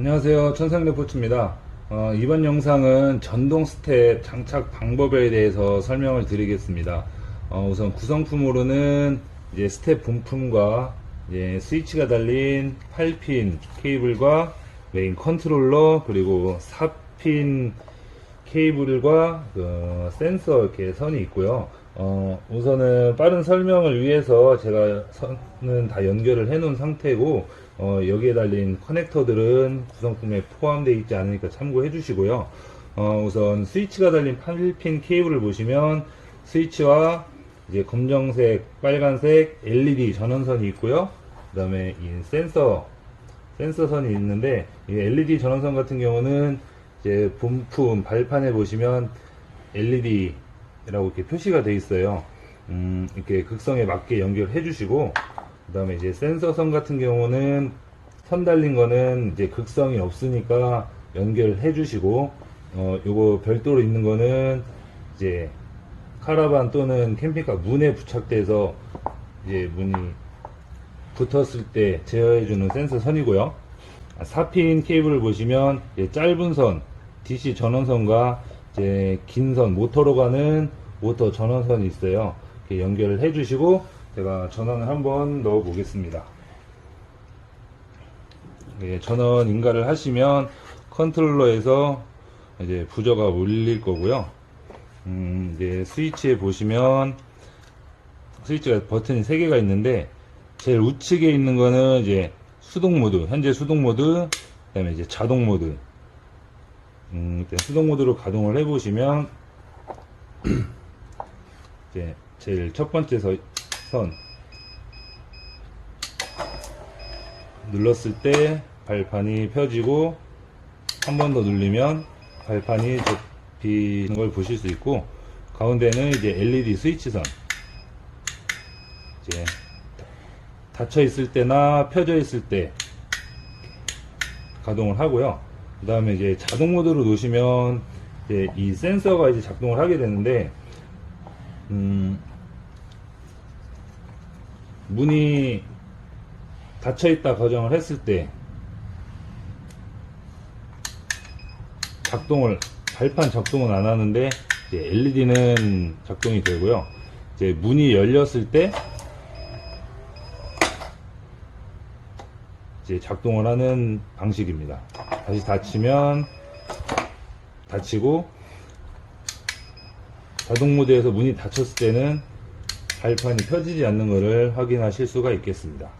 안녕하세요. 천상레포츠입니다. 어, 이번 영상은 전동 스텝 장착 방법에 대해서 설명을 드리겠습니다. 어, 우선 구성품으로는 이제 스텝 본품과 이제 스위치가 달린 8핀 케이블과 메인 컨트롤러 그리고 4핀 케이블과 그 센서 이렇게 선이 있고요. 어, 우선은 빠른 설명을 위해서 제가 선은 다 연결을 해 놓은 상태고 어, 여기에 달린 커넥터들은 구성품에 포함되어 있지 않으니까 참고해 주시고요. 어, 우선 스위치가 달린 8핀 케이블을 보시면 스위치와 이제 검정색, 빨간색 LED 전원선이 있고요. 그 다음에 이 센서 센서선이 있는데 이 LED 전원선 같은 경우는 이제 본품 발판에 보시면 LED라고 이렇게 표시가 되어 있어요. 음, 이렇게 극성에 맞게 연결해 주시고 그 다음에 이제 센서선 같은 경우는 선 달린 거는 이제 극성이 없으니까 연결해 주시고 어, 요거 별도로 있는 거는 이제 카라반 또는 캠핑카 문에 부착돼서 이제 문이 붙었을 때 제어해 주는 센서 선이고요. 4핀 케이블을 보시면 짧은 선, DC 전원선과 이제 긴 선, 모터로 가는 모터 전원선이 있어요. 연결을 해 주시고 제가 전원을 한번 넣어 보겠습니다. 예, 전원 인가를 하시면 컨트롤러에서 이제 부저가 울릴 거고요. 음, 이제 스위치에 보시면 스위치가 버튼이 3개가 있는데 제일 우측에 있는 거는 이제 수동 모드, 현재 수동 모드, 그 다음에 이제 자동 모드. 음, 일단 수동 모드로 가동을 해 보시면, 이제 제일 첫 번째 서- 선. 눌렀을 때 발판이 펴지고, 한 번 더 눌리면 발판이 접히는 걸 보실 수 있고, 가운데는 이제 LED 스위치선. 이제 닫혀 있을 때나 펴져 있을 때 가동을 하고요. 그 다음에 이제 자동 모드로 놓으시면 이제 이 센서가 이제 작동을 하게 되는데, 음, 문이 닫혀 있다 가정을 했을 때 작동을 발판 작동은 안 하는데 LED는 작동이 되고요. 이제 문이 열렸을 때 이제 작동을 하는 방식입니다. 다시 닫히면 닫히고 자동 모드에서 문이 닫혔을 때는 발판이 펴지지 않는 것을 확인하실 수가 있겠습니다.